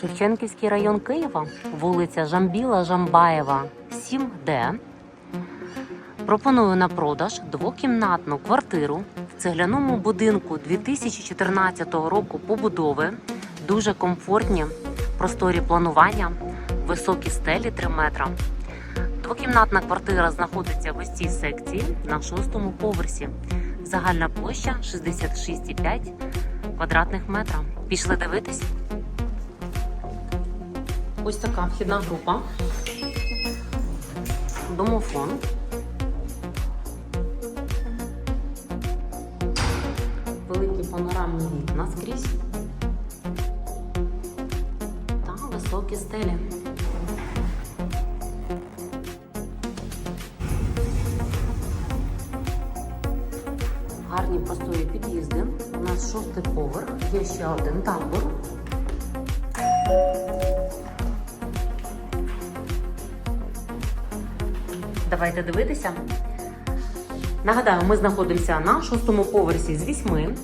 Шевченківський район Києва, вулиця Жамбіла Жамбаєва, 7Д. Пропоную на продаж двокімнатну квартиру в цегляному будинку 2014 року побудови. Дуже комфортні, просторі планування, високі стелі 3 метра. Двокімнатна квартира знаходиться в ось цій секції на шостому поверсі. Загальна площа 66,5 квадратних метра. Пішли дивитись. Ось така вхідна група. Домофон. Великі панорамні вікна скрізь. Та високі стелі. Гарні просторі під'їзди. У нас шостий поверх, є ще один тамбур. Давайте дивитися. Нагадаю, ми знаходимося на шостому поверсі з вісьми.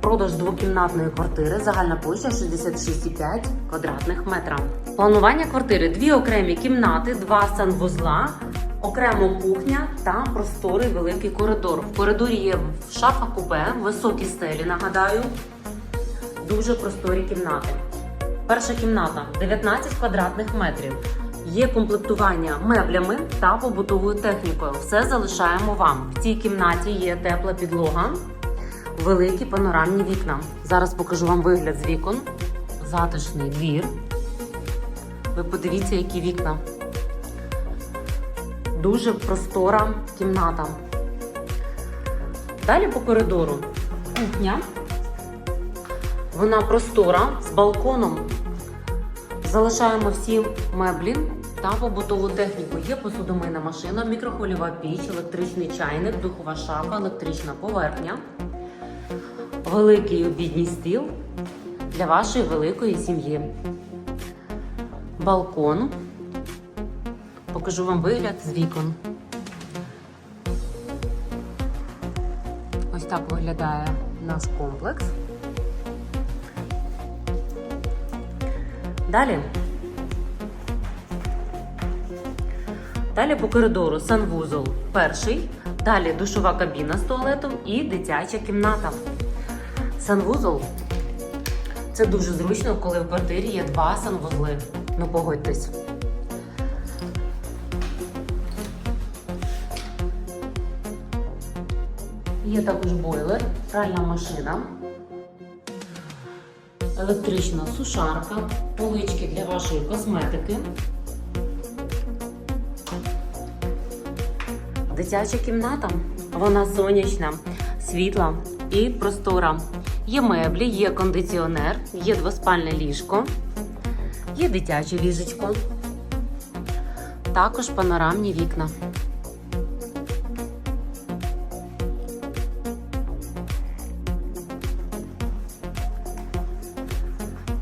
Продаж двокімнатної квартири, загальна площа 66,5 квадратних метра. Планування квартири дві окремі кімнати, два санвузла, окремо кухня та просторий великий коридор. В коридорі є шафа купе, високі стелі, нагадаю, дуже просторі кімнати. Перша кімната 19 квадратних метрів. Є комплектування меблями та побутовою технікою. Все залишаємо вам. В цій кімнаті є тепла підлога, великі панорамні вікна. Зараз покажу вам вигляд з вікон. Затишний двір. Ви подивіться, які вікна. Дуже простора кімната. Далі по коридору кухня. Вона простора з балконом. Залишаємо всі меблі та побутову техніку. Є посудомийна машина, мікрохвильова піч, електричний чайник, духова шафа, електрична поверхня, великий обідній стіл для вашої великої сім'ї. Балкон. Покажу вам вигляд з вікон. Ось так виглядає наш комплекс. Далі. Далі по коридору санвузол перший. Далі душова кабіна з туалетом і дитяча кімната. Санвузол це дуже зручно, коли в квартирі є два санвузли. Ну погодьтесь. Є також бойлер, пральна машина електрична сушарка, полички для вашої косметики, дитяча кімната. Вона сонячна, світла і простора. Є меблі, є кондиціонер, є двоспальне ліжко, є дитяче ліжечко, також панорамні вікна.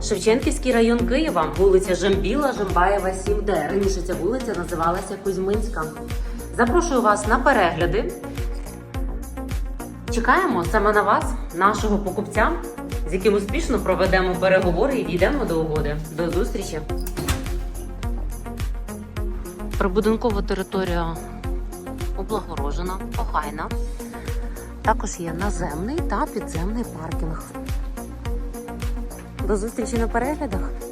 Шевченківський район Києва, вулиця Жамбіла, Жамбаєва, 7Д. Раніше ця вулиця називалася Кузьминська. Запрошую вас на перегляди. Чекаємо саме на вас, нашого покупця, з яким успішно проведемо переговори і дійдемо до угоди. До зустрічі! Прибудинкова територія облагорожена, охайна. Також є наземний та підземний паркінг. До зустрічі на переглядах.